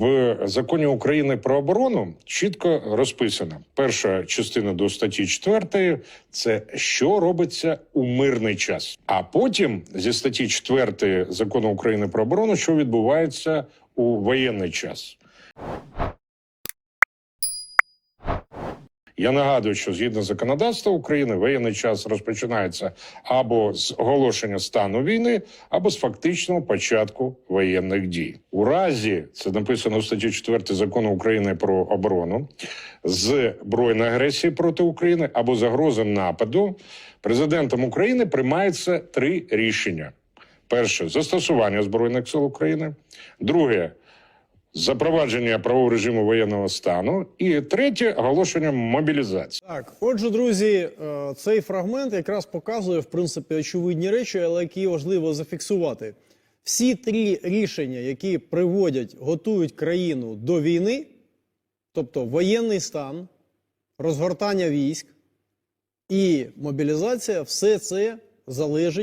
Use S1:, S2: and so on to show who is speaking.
S1: В законі України про оборону чітко розписано. Перша частина до статті 4 – це що робиться у мирний час. А потім зі статті 4 закону України про оборону, що відбувається у воєнний час. Я нагадую, що згідно законодавства України воєнний час розпочинається або з оголошення стану війни, або з фактичного початку воєнних дій. У разі це написано в статті 4 закону України про оборону збройної агресії проти України або загрози нападу. Президентом України приймається три рішення: перше застосування збройних сил України, друге запровадження правового режиму воєнного стану, і третє оголошення мобілізації.
S2: Так, отже, друзі, е, цей фрагмент якраз показує в принципі очевидні речі, але які важливо зафіксувати. Всі три рішення, які приводять, готують країну до війни, тобто воєнний стан, розгортання військ і мобілізація, все це залежить